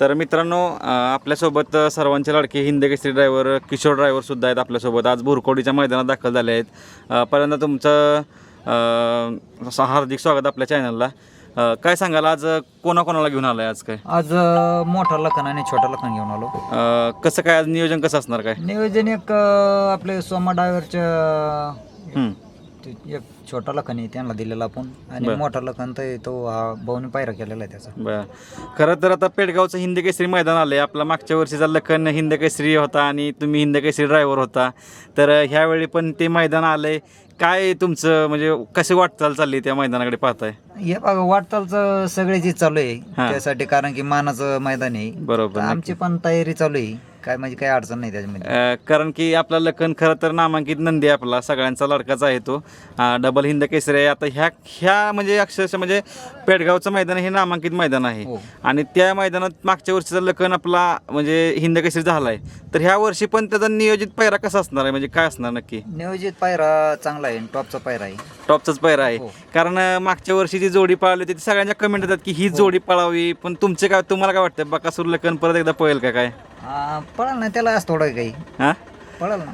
तर मित्रांनो आपल्यासोबत सर्वांचे लाडके हिंद केसरी ड्रायव्हर किशोर ड्रायव्हर सुद्धा आहेत आपल्यासोबत. आज भुरकोडीच्या मैदानात दाखल झाले आहेत. पहिल्यांदा तुमचं हार्दिक स्वागत आपल्या चॅनलला काय सांगाल? आज कोणाकोणाला घेऊन आलाय आज काय? आज मोठा लखन आणि छोटा लखन घेऊन आलो. कसं काय आज नियोजन कसं असणार काय? नियोजन एक आपले सोमा डायव्हरच्या एक छोटा लखन आहे त्यांना दिलेला आपण. आणि मोठा लखन तर तो हा भाऊने पायरा केलेला आहे त्याचा. बर. खरं तर आता पेडगावचं हिंद केसरी मैदान आलंय. आपला मागच्या वर्षीचा लखन हिंद केसरी होता आणि तुम्ही हिंद केसरी ड्रायव्हर होता. तर ह्यावेळी पण ते मैदान आलंय. काय तुमचं म्हणजे कशी वाटचाल चालली त्या मैदानाकडे पाहताय? हे बघा वाटचालचं सगळ्याची चालू आहे. त्यासाठी कारण की मानाचं मैदान आहे. बरोबर आमची पण तयारी चालू आहे. काय म्हणजे काही अडचण नाही त्याच्यामध्ये. अ, कारण की आपला लखन खरं तर नामांकित नंदी आहे आपला सगळ्यांचा लडकाच आहे तो. अ, डबल हिंद केसरी आहे. आता ह्या ह्या म्हणजे अक्षरशः म्हणजे पेडगावचं मैदान हे नामांकित मैदान आहे. हो. आणि त्या मैदानात मागच्या वर्षीचा लखन आपला म्हणजे हिंद केसरी झाला आहे तर ह्या वर्षी पण त्याचा नियोजित पैरा कसा असणार आहे? म्हणजे काय असणार नक्की? नियोजित पायरा चांगला आहे टॉपचा पायरा आहे. टॉपचाच पैरा आहे. हो. कारण अ, मागच्या वर्षी जी जोडी पळाली होती ती सगळ्यांच्या कमेंट येतात की ही जोडी पळावी. पण तुमचे काय तुम्हाला काय वाटतं बकासूर लखन परत एकदा पळेल का काय? पळाल ना त्याला असं थोडं काही. हां? पळाल ना.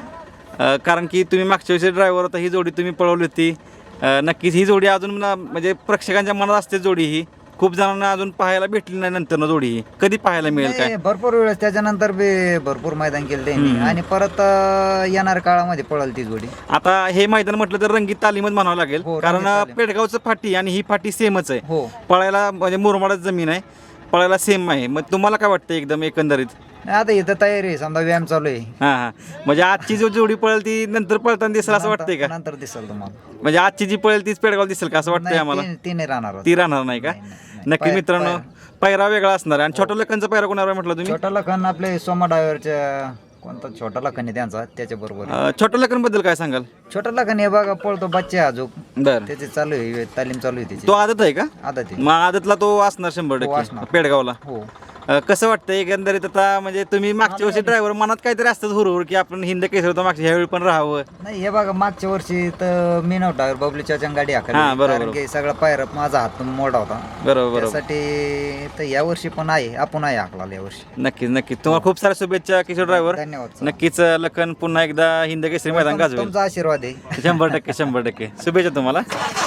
अ, कारण की तुम्ही मागच्या वर्षी ड्रायव्हर होता ही जोडी तुम्ही पळवली होती. अ, नक्कीच ही जोडी अजून ना- म्हणजे प्रेक्षकांच्या मनात असते जोडी ही. खूप जणांना अजून पाहायला भेटली नाही नंतर जोडी ही. कधी पाहायला मिळेल काय? नाही, भरपूर वेळेस त्याच्यानंतर बी भरपूर मैदान केलं त्यांनी. आणि परत अं, येणाऱ्या काळामध्ये पळाल ती जोडी. आता हे मैदान म्हटलं तर रंगीत तालीमच म्हणावं लागेल. हो, रंगीत कारण तालीम. पेडगावचं फाटी आणि ही फाटी सेमच आहे. हो. पळायला म्हणजे मुरमाडच जमीन आहे. पळायला सेम आहे. मग तुम्हाला काय वाटतं एकदम एकंदरीत? आता इथं तयारी आहे समजा व्यायाम चालू आहे. हां हां. म्हणजे आजची जो जोडी पळेल ती नंतर पळताना दिसेल असं वाटतंय का? नंतर दिसल तुम्हाला. म्हणजे आजची जी पळेल तीच पेडगाव दिसेल का असं वाटतंय नाही, आम्हाला? ती- ती नाही राहणार ती राहणार नाही का. नक्की पाय- मित्रांनो पायरा वेगळा असणार आहे. आणि छोट्या लोकांचा पायरा कोणावर म्हटलं तुम्ही? छोटा लखन आपले सोमा डायव्हरच्या कोणता छोटा लखन आहे त्यांचा त्याच्या बरोबर अं, छोट्या लोकांबद्दल काय सांगाल? छोटा लखन हे बघा पळतो बच्चे अजून बर. त्याचे चालू आहे तालीम चालू आहे त्याची. तो आदत आहे का? आता ते मग आदतला तो असणार शंभर हो, टक्के असणार. पेडगावला. हो. अं, कसं वाटतं एकंदरीत आता म्हणजे तुम्ही मागच्या वर्षी ड्रायव्हर मनात काहीतरी असतं हुरहुर की आपण हिंद केसर होतो मागच्या ह्यावेळी पण राहावं. नाही हे बघा मागच्या वर्षी तर मी नव्हता बबली चाचा गाडी हा, हाकली बरोबर. कारण की सगळा पायरा माझा हात मोडा होता. बरोबर बरोबर. त्यासाठी तर या वर्षी पण आहे आपण आहे हाकला या वर्षी. नक्कीच नक्कीच. तुम्हाला खूप साऱ्या शुभेच्छा किशोर ड्रायव्हर धन्यवाद नक्कीच अं, लखन पुन्हा एकदा हिंद केसरी मैदान गाजवेल. तुमचा आशीर्वाद आहे. शंभर टक्के शंभर टक्के. शुभेच्छा तुम्हाला.